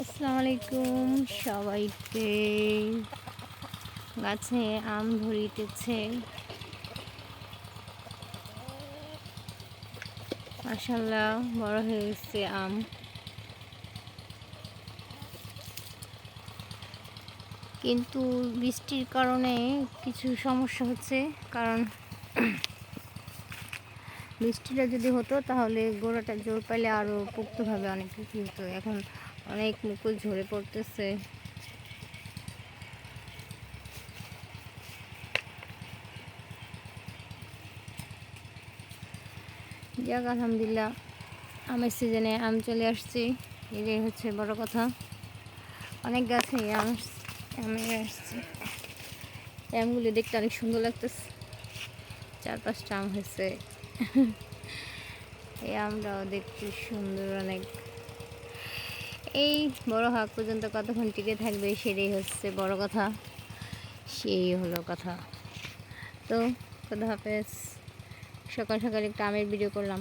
আসসালামু সবাইকে। গাছে আম ধরিতেছে। মাসাল্লাহ বড় হয়ে গেছে আম। কিন্তু বৃষ্টির কারণে কিছু সমস্যা হচ্ছে, কারণ বৃষ্টিটা যদি হতো, তাহলে গোড়াটা জোর পাইলে আরও পোক্তভাবে অনেক কিছু হতো। এখন অনেক মুকুল ঝরে পড়তেছে। যাক, আলহামদুলিল্লাহ, আমের সিজনে আম চলে আসছি। এটাই হচ্ছে বড় কথা। অনেক গাছে আম আমে আসছে। আমগুলি দেখতে অনেক সুন্দর লাগতেছে। চার পাঁচটা আম হয়েছে। এই আমটাও দেখতে সুন্দর, অনেক এই বড় হাক পর্যন্ত কতক্ষণ টিকে থাকবে সেটাই হচ্ছে বড় কথা। সেই হলো কথা। তো, খোদা হাফেজ। সকাল সকাল একটু আমের ভিডিও করলাম।